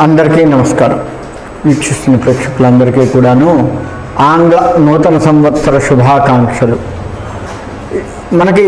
అందరికీ నమస్కారం. వీక్షిస్తున్న ప్రేక్షకులందరికీ కూడాను ఆంగ్ల నూతన సంవత్సర శుభాకాంక్షలు. మనకి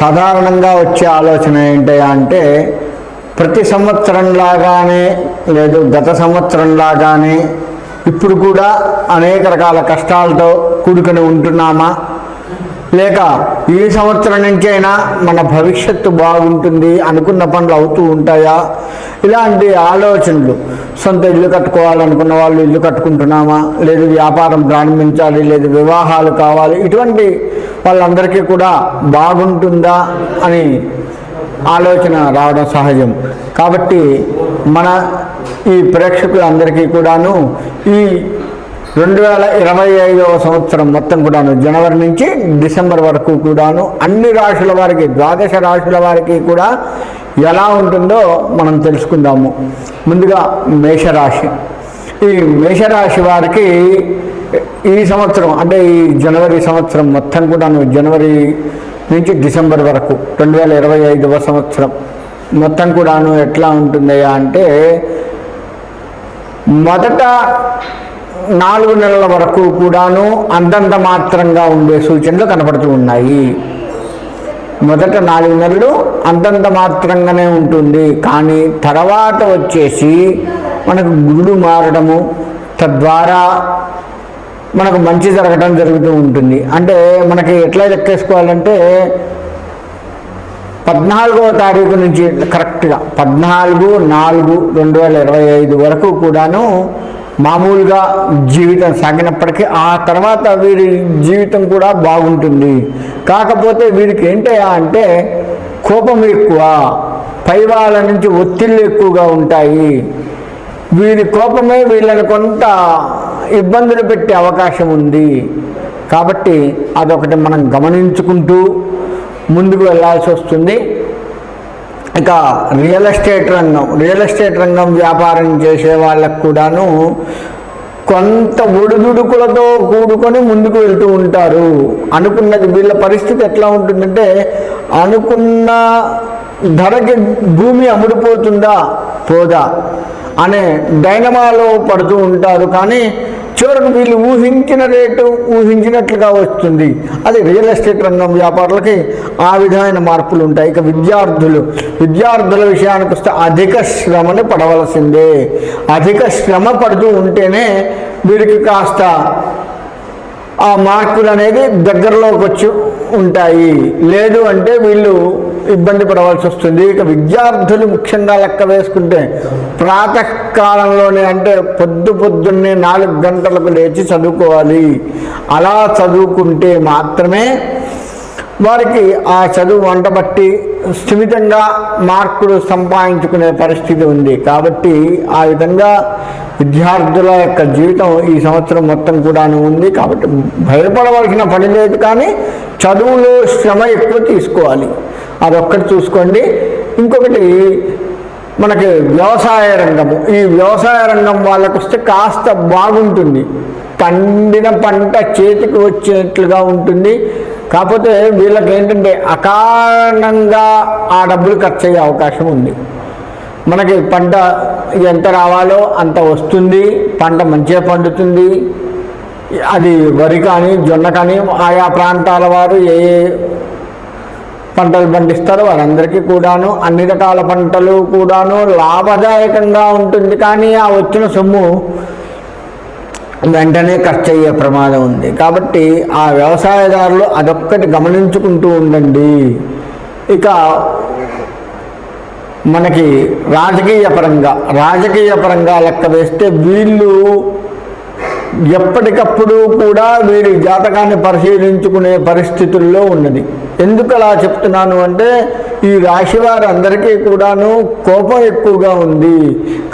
సాధారణంగా వచ్చే ఆలోచన ఏంటయ్యా అంటే ప్రతి సంవత్సరంలాగానే లేదు గత సంవత్సరంలాగానే ఇప్పుడు కూడా అనేక రకాల కష్టాలతో కూడుకుని ఉంటున్నామా? లేక ఈ సంవత్సరం నుంచైనా మన భవిష్యత్తు బాగుంటుంది అనుకున్న పనులు అవుతూ ఉంటాయా? ఇలాంటి ఆలోచనలు. సొంత ఇల్లు కట్టుకోవాలనుకున్న వాళ్ళు ఇల్లు కట్టుకుంటున్నామా? లేదు వ్యాపారం ప్రారంభించాలి లేదు వివాహాలు కావాలి. ఇటువంటి వాళ్ళందరికీ కూడా బాగుంటుందా అని ఆలోచన రావడం సహజం. కాబట్టి మన ఈ ప్రేక్షకులందరికీ కూడాను ఈ రెండు వేల ఇరవై ఐదవ సంవత్సరం మొత్తం కూడాను జనవరి నుంచి డిసెంబర్ వరకు కూడాను అన్ని రాశుల వారికి ద్వాదశ రాశుల వారికి కూడా ఎలా ఉంటుందో మనం తెలుసుకుందాము. ముందుగా మేషరాశి. ఈ మేషరాశి వారికి ఈ సంవత్సరం అంటే ఈ జనవరి సంవత్సరం మొత్తం కూడాను జనవరి నుంచి డిసెంబర్ వరకు రెండు వేల ఇరవై ఐదవ సంవత్సరం మొత్తం కూడాను ఎట్లా ఉంటుందయ్యా అంటే మొదట నాలుగు నెలల వరకు కూడాను అంతంత మాత్రంగా ఉండే సూచనలు కనపడుతూ ఉన్నాయి. మొదట నాలుగు నెలలు అంతంత మాత్రంగానే ఉంటుంది. కానీ తర్వాత వచ్చేసి మనకు గురుడు మారడము తద్వారా మనకు మంచి జరగడం జరుగుతూ ఉంటుంది. అంటే మనకి ఎట్లా లెక్కేసుకోవాలంటే పద్నాలుగవ తారీఖు నుంచి కరెక్ట్గా పద్నాలుగు నాలుగు రెండు వేల ఇరవై ఐదు వరకు కూడాను మామూలుగా జీవితం సాగినప్పటికీ ఆ తర్వాత వీరి జీవితం కూడా బాగుంటుంది. కాకపోతే వీరికి ఏంటయ్యా అంటే కోపం ఎక్కువ పై వాళ్ళ నుంచి ఒత్తిళ్ళు ఎక్కువగా ఉంటాయి. వీరి కోపమే వీళ్ళని కొంత ఇబ్బందులు పెట్టే అవకాశం ఉంది. కాబట్టి అదొకటి మనం గమనించుకుంటూ ముందుకు వెళ్ళాల్సి వస్తుంది. ఇక రియల్ ఎస్టేట్ రంగం రియల్ ఎస్టేట్ రంగం వ్యాపారం చేసే వాళ్ళకు కూడాను కొంత ఒడిదుడుకులతో కూడుకొని ముందుకు వెళ్తూ ఉంటారు. అనుకున్నది వీళ్ళ పరిస్థితి ఎట్లా ఉంటుందంటే అనుకున్న ధరకి భూమి అమ్ముడుపోతుందా? పోదా. అనే డైనమాలో పడుతూ ఉంటారు. కానీ చివరకు వీళ్ళు ఊహించిన రేటు ఊహించినట్లుగా వస్తుంది. అది రియల్ ఎస్టేట్ రంగం వ్యాపారులకి ఆ విధమైన మార్పులు ఉంటాయి. ఇక విద్యార్థులు విద్యార్థుల విషయానికి వస్తే అధిక శ్రమను పడవలసిందే. అధిక శ్రమ పడుతూ ఉంటేనే వీరికి కాస్త ఆ మార్కులు అనేది దగ్గరలోకి వచ్చి ఉంటాయి. లేదు అంటే వీళ్ళు ఇబ్బంది పడవలసి వస్తుంది. ఇక విద్యార్థులు ముఖ్యంగా లెక్క వేసుకుంటే ప్రాతకాలంలోనే అంటే పొద్దు పొద్దున్నే నాలుగు గంటలకు లేచి చదువుకోవాలి. అలా చదువుకుంటే మాత్రమే వారికి ఆ చదువు వంటబట్టి స్థిమితంగా మార్కులు సంపాదించుకునే పరిస్థితి ఉంది. కాబట్టి ఆ విధంగా విద్యార్థుల యొక్క జీవితం ఈ సంవత్సరం మొత్తం కూడాను ఉంది. కాబట్టి భయపడవలసిన పని లేదు కానీ చదువులో శ్రమ ఎక్కువ తీసుకోవాలి. అదొక్కటి చూసుకోండి. ఇంకొకటి మనకి వ్యవసాయ రంగము. ఈ వ్యవసాయ రంగం వాళ్ళకు వస్తే కాస్త బాగుంటుంది. పండిన పంట చేతికి వచ్చేట్లుగా ఉంటుంది. కాకపోతే వీళ్ళకి ఏంటంటే అకారణంగా ఆ డబ్బులు ఖర్చు అయ్యే అవకాశం ఉంది. మనకి పంట ఎంత రావాలో అంత వస్తుంది. పంట మంచిగా పండుతుంది. అది వరి కానీ జొన్న కానీ ఆయా ప్రాంతాల వారు ఏ ఏ పంటలు పండిస్తారు. వారందరికీ కూడాను అన్ని రకాల పంటలు కూడాను లాభదాయకంగా ఉంటుంది. కానీ ఆ వచ్చిన సొమ్ము వెంటనే ఖర్చు అయ్యే ప్రమాదం ఉంది. కాబట్టి ఆ వ్యవసాయదారులు అదొక్కటి గమనించుకుంటూ ఉండండి. ఇక మనకి రాజకీయ పరంగా రాజకీయ పరంగా లెక్క వేస్తే వీళ్ళు ఎప్పటికప్పుడు కూడా వీరి జాతకాన్ని పరిశీలించుకునే పరిస్థితుల్లో ఉన్నది. ఎందుకు అలా చెప్తున్నాను అంటే ఈ రాశి వారందరికీ కూడాను కోపం ఎక్కువగా ఉంది.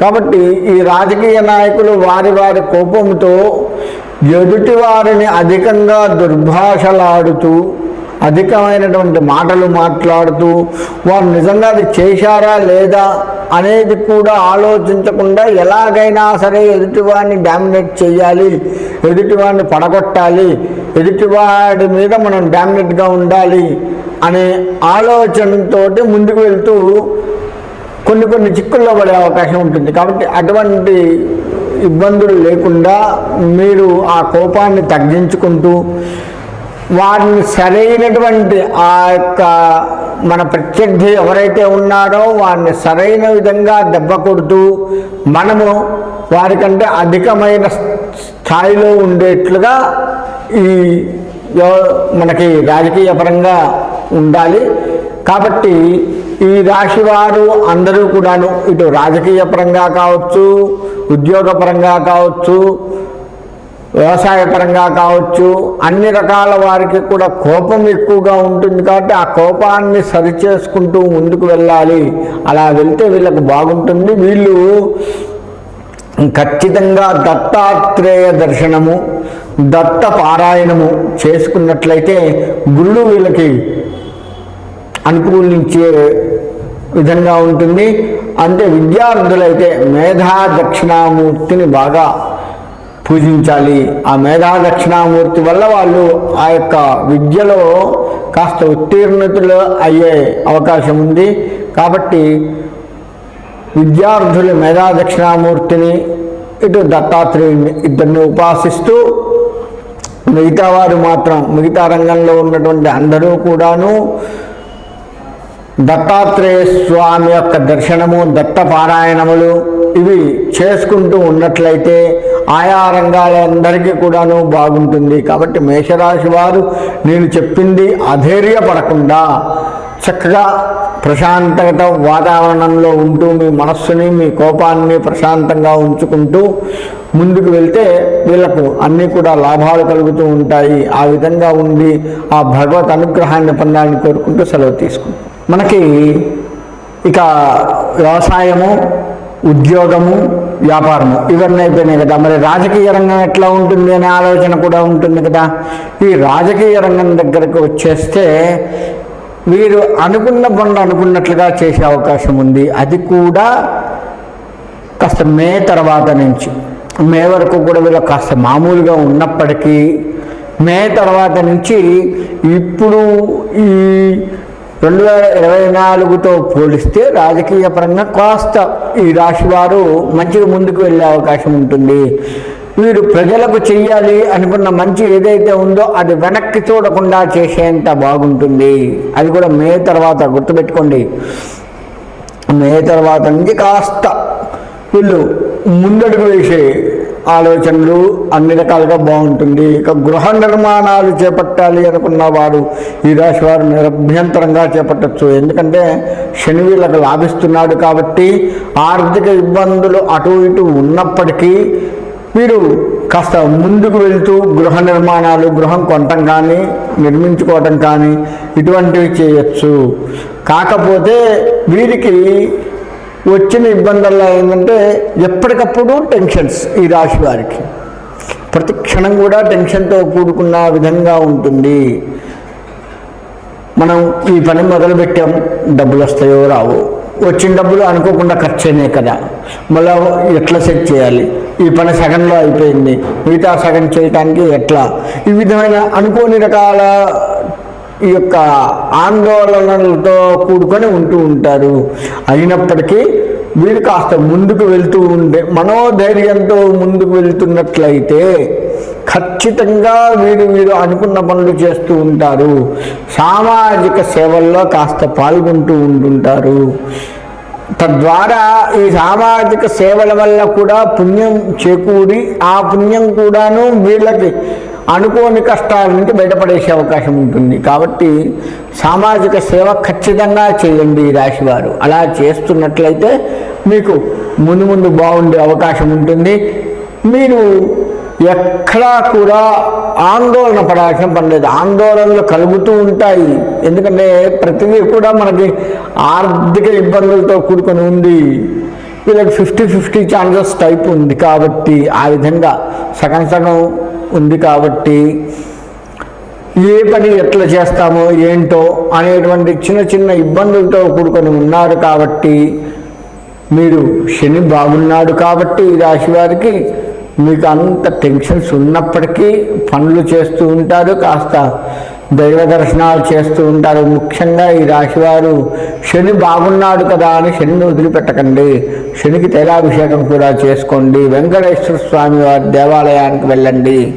కాబట్టి ఈ రాజకీయ నాయకులు వారి వారి కోపంతో ఎదుటి వారిని అధికంగా దుర్భాషలాడుతూ అధికమైనటువంటి మాటలు మాట్లాడుతూ వారు నిజంగా అది చేశారా లేదా అనేది కూడా ఆలోచించకుండా ఎలాగైనా సరే ఎదుటివాడిని డామినేట్ చేయాలి ఎదుటివాడిని పడగొట్టాలి ఎదుటివాడి మీద మనం డామినేట్గా ఉండాలి అనే ఆలోచనతో ముందుకు వెళ్తూ కొన్ని కొన్ని చిక్కుల్లో పడే అవకాశం ఉంటుంది. కాబట్టి అటువంటి ఇబ్బందులు లేకుండా మీరు ఆ కోపాన్ని తగ్గించుకుంటూ వారిని సరైనటువంటి ఆ యొక్క మన ప్రత్యర్థి ఎవరైతే ఉన్నారో వారిని సరైన విధంగా దెబ్బ కొడుతూ మనము వారికంటే అధికమైన స్థాయిలో ఉండేట్లుగా ఈ మనకి రాజకీయ పరంగా ఉండాలి. కాబట్టి ఈ రాశి వారు అందరూ కూడాను ఇటు రాజకీయ పరంగా కావచ్చు ఉద్యోగపరంగా కావచ్చు వ్యవసాయ పరంగా కావచ్చు అన్ని రకాల వారికి కూడా కోపం ఎక్కువగా ఉంటుంది కాబట్టి ఆ కోపాన్ని సరిచేసుకుంటూ ముందుకు వెళ్ళాలి. అలా వెళ్తే వీళ్ళకి బాగుంటుంది. వీళ్ళు ఖచ్చితంగా దత్తాత్రేయ దర్శనము దత్త పారాయణము చేసుకున్నట్లయితే గురుడు వీళ్ళకి అనుకూలించే విధంగా ఉంటుంది. అంటే విద్యార్థులైతే మేధా దక్షిణామూర్తిని బాగా పూజించాలి. ఆ మేధా దక్షిణామూర్తి వల్ల వాళ్ళు ఆ యొక్క విద్యలో కాస్త ఉత్తీర్ణతలు అయ్యే అవకాశం ఉంది. కాబట్టి విద్యార్థులు మేధా దక్షిణామూర్తిని ఇటు దత్తాత్రేయుని ఇద్దరిని ఉపాసిస్తూ మిగతా వారు మాత్రం మిగతా రంగంలో ఉన్నటువంటి అందరూ కూడాను దత్తాత్రేయ స్వామి యొక్క దర్శనము దత్త పారాయణములు ఇవి చేసుకుంటూ ఉన్నట్లయితే ఆయా రంగాలందరికీ కూడాను బాగుంటుంది. కాబట్టి మేషరాశి వారు నేను చెప్పింది అధైర్యపడకుండా చక్కగా ప్రశాంతత వాతావరణంలో ఉంటూ మీ మనస్సుని మీ కోపాన్ని ప్రశాంతంగా ఉంచుకుంటూ ముందుకు వెళ్తే వీళ్ళకు అన్నీ కూడా లాభాలు కలుగుతూ ఉంటాయి. ఆ విధంగా ఉండి ఆ భగవత్ అనుగ్రహాన్ని పొందాలని కోరుకుంటూ సెలవు తీసుకుంటాం. మనకి ఇక వ్యవసాయము ఉద్యోగము వ్యాపారము ఇవన్నీ అయిపోయినాయి కదా. మరి రాజకీయ రంగం ఎట్లా ఉంటుంది అనే ఆలోచన కూడా ఉంటుంది కదా. ఈ రాజకీయ రంగం దగ్గరకు వచ్చేస్తే వీరు అనుకున్న పనులు అనుకున్నట్లుగా చేసే అవకాశం ఉంది. అది కూడా కాస్త మే తర్వాత నుంచి. మే వరకు కూడా వీళ్ళు కాస్త మామూలుగా ఉన్నప్పటికీ మే తర్వాత నుంచి ఇప్పుడు ఈ రెండు వేల ఇరవై నాలుగుతో పోలిస్తే రాజకీయ పరంగా కాస్త ఈ రాశి వారు మంచిగా ముందుకు వెళ్ళే అవకాశం ఉంటుంది. వీడు ప్రజలకు చెయ్యాలి అనుకున్న మంచి ఏదైతే ఉందో అది వెనక్కి చూడకుండా చేసేంత బాగుంటుంది. అది కూడా మే తర్వాత గుర్తుపెట్టుకోండి. మే తర్వాత నుంచి కాస్త వీళ్ళు ముందడుగు వేసే ఆలోచనలు అన్ని రకాలుగా బాగుంటుంది. ఇక గృహ నిర్మాణాలు చేపట్టాలి అనుకున్న వారు ఈ రాశి వారు నిరభ్యంతరంగా చేపట్టచ్చు. ఎందుకంటే శని వీళ్ళకు లాభిస్తున్నాడు కాబట్టి ఆర్థిక ఇబ్బందులు అటు ఇటు ఉన్నప్పటికీ వీరు కాస్త ముందుకు వెళ్తూ గృహ నిర్మాణాలు గృహం కొనటం కానీ నిర్మించుకోవటం కానీ ఇటువంటివి చేయొచ్చు. కాకపోతే వీరికి వచ్చిన ఇబ్బందుల్లో ఏంటంటే ఎప్పటికప్పుడు టెన్షన్స్ ఈ రాశి వారికి. ప్రతి క్షణం కూడా టెన్షన్తో కూడుకున్న విధంగా ఉంటుంది. మనం ఈ పని మొదలుపెట్టాం డబ్బులు వస్తాయో రావు. వచ్చిన డబ్బులు అనుకోకుండా ఖర్చు అయినాయి కదా. మళ్ళీ ఎట్లా సెట్ చేయాలి? ఈ పని సగంలో అయిపోయింది. మిగతా సగం చేయటానికి ఎట్లా? ఈ విధమైన అనుకోని రకాల ఈ యొక్క ఆందోళనలతో కూడుకొని ఉంటూ ఉంటారు. అయినప్పటికీ వీరు కాస్త ముందుకు వెళ్తూ ఉండే మనోధైర్యంతో ముందుకు వెళ్తున్నట్లయితే ఖచ్చితంగా వీరు వీరు అనుకున్న పనులు చేస్తూ ఉంటారు. సామాజిక సేవల్లో కాస్త పాల్గొంటూ ఉంటుంటారు. తద్వారా ఈ సామాజిక సేవల వల్ల కూడా పుణ్యం చేకూరి ఆ పుణ్యం కూడాను వీళ్ళకి అనుకోని కష్టాల నుంచి బయటపడేసే అవకాశం ఉంటుంది. కాబట్టి సామాజిక సేవ ఖచ్చితంగా చేయండి రాశివారు. అలా చేస్తున్నట్లయితే మీకు ముందు ముందు బాగుండే అవకాశం ఉంటుంది. మీరు ఎక్కడా కూడా ఆందోళన పడాల్సిన పని లేదు. ఆందోళనలు కలుగుతూ ఉంటాయి. ఎందుకంటే ప్రతిదీ కూడా మనకి ఆర్థిక ఇబ్బందులతో కూడుకొని ఉంది. వీళ్ళకి ఫిఫ్టీ ఫిఫ్టీ ఛాన్సెస్ టైప్ ఉంది కాబట్టి ఆ విధంగా సగం సగం ఉంది కాబట్టి ఏ పని ఎట్లా చేస్తామో ఏంటో అనేటువంటి చిన్న చిన్న ఇబ్బందులతో కూడుకొని ఉన్నారు కాబట్టి మీరు శని బాగున్నాడు కాబట్టి ఈ రాశి వారికి మీకు అంత టెన్షన్స్ ఉన్నప్పటికీ పనులు చేస్తూ ఉంటారు కాస్త దైవ దర్శనాలు చేస్తూ ఉంటారు. ముఖ్యంగా ఈ రాశివారు శని బాగున్నాడు కదా అని శనిని వదిలిపెట్టకండి. శనికి తైలాభిషేకం కూడా చేసుకోండి. వెంకటేశ్వర స్వామి వారి దేవాలయానికి వెళ్ళండి.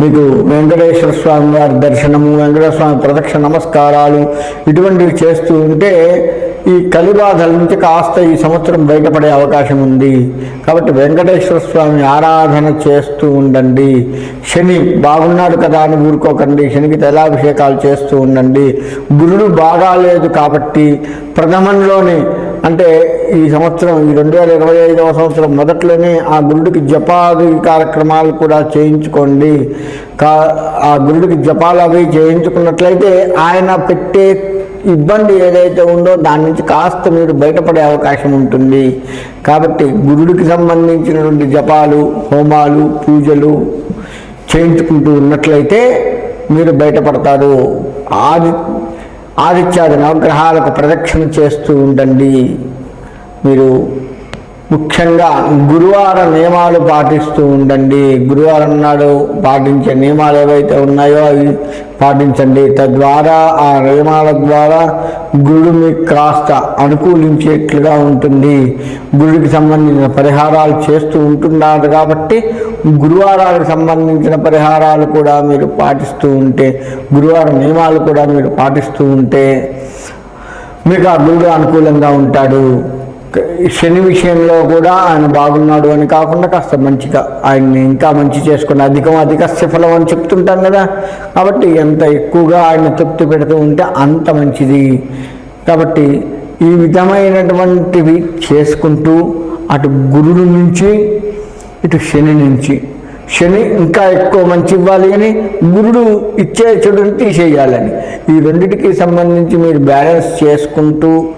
మీకు వెంకటేశ్వర స్వామి వారి దర్శనము వెంకటేశ్వర స్వామి ప్రదక్షిణ నమస్కారాలు ఇటువంటివి చేస్తూ ఉంటే ఈ కలిబాధల నుంచి కాస్త ఈ సంవత్సరం బయటపడే అవకాశం ఉంది. కాబట్టి వెంకటేశ్వర స్వామి ఆరాధన చేస్తూ ఉండండి. శని బాగున్నాడు కదా అని ఊరుకోకండి. శనికి తైలాభిషేకాలు చేస్తూ ఉండండి. గురుడు బాగాలేదు కాబట్టి ప్రథమంలోనే అంటే ఈ సంవత్సరం ఈ రెండు వేల ఇరవై ఐదవ సంవత్సరం మొదట్లోనే ఆ గురుడికి జపాది కార్యక్రమాలు కూడా చేయించుకోండి. కా ఆ గురుడికి జపాలు అవి చేయించుకున్నట్లయితే ఆయన పెట్టే ఇబ్బంది ఏదైతే ఉందో దాని నుంచి కాస్త మీరు బయటపడే అవకాశం ఉంటుంది. కాబట్టి గురుడికి సంబంధించినటువంటి జపాలు హోమాలు పూజలు చేయించుకుంటూ ఉన్నట్లయితే మీరు బయటపడతారు. ఆది ఆదిత్యాది నవగ్రహాలకు ప్రదక్షిణ చేస్తూ ఉండండి. మీరు ముఖ్యంగా గురువార నియమాలు పాటిస్తూ ఉండండి. గురువారం నాడు పాటించే నియమాలు ఏవైతే ఉన్నాయో అవి పాటించండి. తద్వారా ఆ నియమాల ద్వారా గురుడు మీకు కాస్త అనుకూలించేట్లుగా ఉంటుంది. గురుడికి సంబంధించిన పరిహారాలు చేస్తూ ఉంటున్నారు కాబట్టి గురువారాలకు సంబంధించిన పరిహారాలు కూడా మీరు పాటిస్తూ ఉంటే గురువార నియమాలు కూడా మీరు పాటిస్తూ ఉంటే మీకు ఆ గురుడు అనుకూలంగా ఉంటాడు. శని విషయంలో కూడా ఆయన బాగున్నాడు అని కాకుండా కాస్త మంచిగా ఆయన్ని ఇంకా మంచి చేసుకుని అధికం అధిక ఫలం అని చెప్తుంటాం కదా. కాబట్టి ఎంత ఎక్కువగా ఆయన తృప్తి పెడుతూ ఉంటే అంత మంచిది. కాబట్టి ఈ విధమైనటువంటివి చేసుకుంటూ అటు గురుడు నుంచి ఇటు శని నుంచి. శని ఇంకా ఎక్కువ మంచి ఇవ్వాలి అని గురుడు ఇచ్చే చెడుని తీసేయాలని. ఈ రెండిటికి సంబంధించి మీరు బ్యాలెన్స్ చేసుకుంటూ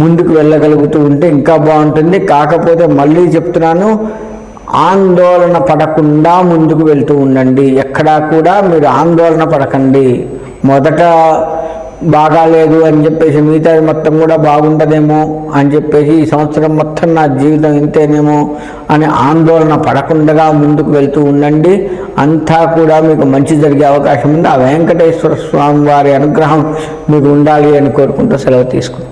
ముందుకు వెళ్ళగలుగుతూ ఉంటే ఇంకా బాగుంటుంది. కాకపోతే మళ్ళీ చెప్తున్నాను ఆందోళన పడకుండా ముందుకు వెళ్తూ ఉండండి. ఎక్కడా కూడా మీరు ఆందోళన పడకండి. మొదట బాగాలేదు అని చెప్పేసి మిగతాది మొత్తం కూడా బాగుండదేమో అని చెప్పేసి ఈ సంవత్సరం మొత్తం నా జీవితం ఇంతేనేమో అని ఆందోళన పడకుండా ముందుకు వెళ్తూ ఉండండి. అంతా కూడా మీకు మంచి జరిగే అవకాశం ఉంది. ఆ వెంకటేశ్వర స్వామి వారి అనుగ్రహం మీకు ఉండాలి అని కోరుకుంటూ సెలవు తీసుకుంటాం